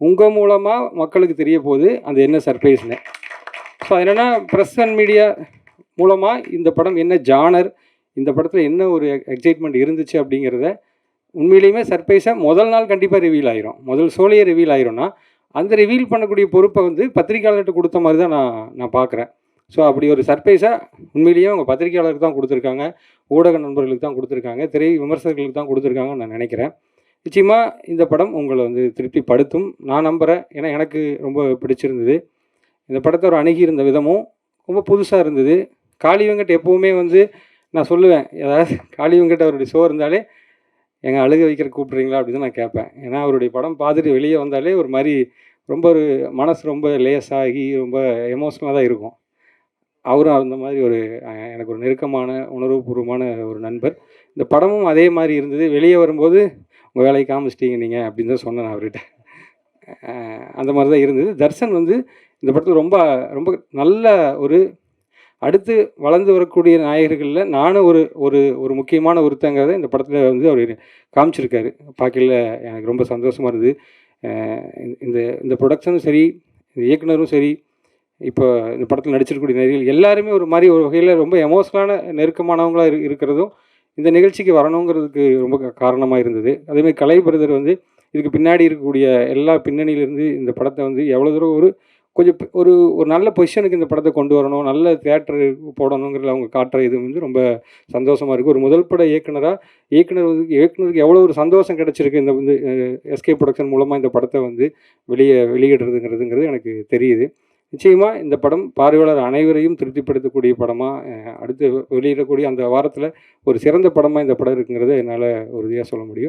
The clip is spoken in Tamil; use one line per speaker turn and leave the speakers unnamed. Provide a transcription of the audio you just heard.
உங்கள் மூலமாக மக்களுக்கு தெரிய போகுது அது என்ன சர்ப்ரைஸ்னு. ஸோ அது என்னென்னா ப்ரெஸ் அண்ட் மீடியா மூலமாக இந்த படம் என்ன ஜானர் இந்த படத்தில் என்ன ஒரு எக்ஸைட்மெண்ட் இருந்துச்சு அப்படிங்கிறத உண்மையிலேயுமே சர்ப்ரைஸாக முதல் நாள் கண்டிப்பாக ரிவீல் ஆயிரும். முதல் சோழியே ரிவீல் ஆயிரும்னா அந்த ரிவீல் பண்ணக்கூடிய பொறுப்பை வந்து பத்திரிக்கையாளர்கிட்ட கொடுத்த மாதிரி தான் நான் நான் பார்க்குறேன். ஸோ அப்படி ஒரு சர்ப்ரைஸாக உண்மையிலேயே அவங்க பத்திரிக்கையாளருக்கு தான் கொடுத்துருக்காங்க ஊடக நண்பர்களுக்கு தான் கொடுத்துருக்காங்க திரை விமர்சகர்களுக்கு தான் கொடுத்துருக்காங்கன்னு நான் நினைக்கிறேன். நிச்சயமாக இந்த படம் உங்களை வந்து திருப்திப்படுத்தும். நான் நம்புகிறேன் ஏன்னா எனக்கு ரொம்ப பிடிச்சிருந்தது. இந்த படத்தை ஒரு அணுகி இருந்த விதமும் ரொம்ப புதுசாக இருந்தது. காளி வெங்கட் எப்போவுமே வந்து நான் சொல்லுவேன் ஏதாவது காளி வெங்கட் அவருடைய ஷோ இருந்தாலே எங்கள் அழுக வைக்கிற கூப்பிட்றீங்களா? அப்படின்னு நான் கேட்பேன். ஏன்னா அவருடைய படம் பார்த்துட்டு வெளியே வந்தாலே ஒரு மாதிரி ரொம்ப ஒரு மனசு ரொம்ப லேசாகி ரொம்ப எமோஷ்னலாக தான் இருக்கும். அவரும் அந்த மாதிரி ஒரு எனக்கு ஒரு நெருக்கமான உணர்வுபூர்வமான ஒரு நண்பர். இந்த படமும் அதே மாதிரி இருந்தது. வெளியே வரும்போது உங்கள் வேலையை காமிச்சிட்டீங்க நீங்கள் அப்படின்னு தான் சொன்னேன் நான் அவர்கிட்ட. அந்த மாதிரி தான் இருந்தது. தர்ஷன் வந்து இந்த படத்தில் ரொம்ப ரொம்ப நல்ல ஒரு அடுத்து வளர்ந்து வரக்கூடிய நாயகர்களில் நானும் ஒரு ஒரு ஒரு முக்கியமான ஒருத்தங்கிறத இந்த படத்தில் வந்து அவர் காமிச்சிருக்காரு. பார்க்கல எனக்கு ரொம்ப சந்தோஷமாக இருந்தது. இந்த- இந்த இந்த ப்ரொடக்ஷனும் சரி இந்த இயக்குனரும் சரி இப்போ இந்த படத்தில் நடிச்சிருக்கக்கூடிய நடிகர்கள் எல்லாருமே ஒரு மாதிரி ஒரு வகையில் ரொம்ப எமோஷனலான நெருக்கமானவங்களாக இரு இருக்கிறதும் இந்த நிகழ்ச்சிக்கு வரணுங்கிறதுக்கு ரொம்ப காரணமாக இருந்தது. அதேமாதிரி கலை பிரதர் வந்து இதுக்கு பின்னாடி இருக்கக்கூடிய எல்லா பின்னணியிலேருந்து இந்த படத்தை வந்து எவ்வளோ தூரம் ஒரு கொஞ்சம் ஒரு ஒரு நல்ல பொசிஷனுக்கு இந்த படத்தை கொண்டு வரணும் நல்ல தேட்டர் போடணுங்கிறத அவங்க காட்டுற இது வந்து ரொம்ப சந்தோஷமாக இருக்குது ஒரு முதல் பட இயக்குனராக இயக்குனர் வந்து இயக்குனருக்கு எவ்வளோ ஒரு சந்தோஷம் கிடச்சிருக்கு இந்த வந்து எஸ்கே ப்ரொடக்ஷன் மூலமாக இந்த படத்தை வந்து வெளியே வெளியிடுறதுங்கிறதுங்கிறது எனக்கு தெரியுது. நிச்சயமாக இந்த படம் பார்வையாளர் அனைவரையும் திருப்திப்படுத்தக்கூடிய படமாக அடுத்து வெளியிடக்கூடிய அந்த வாரத்தில் ஒரு சிறந்த படமாக இந்த படம் இருக்குங்கிறத என்னால் உறுதியாக சொல்ல முடியும்.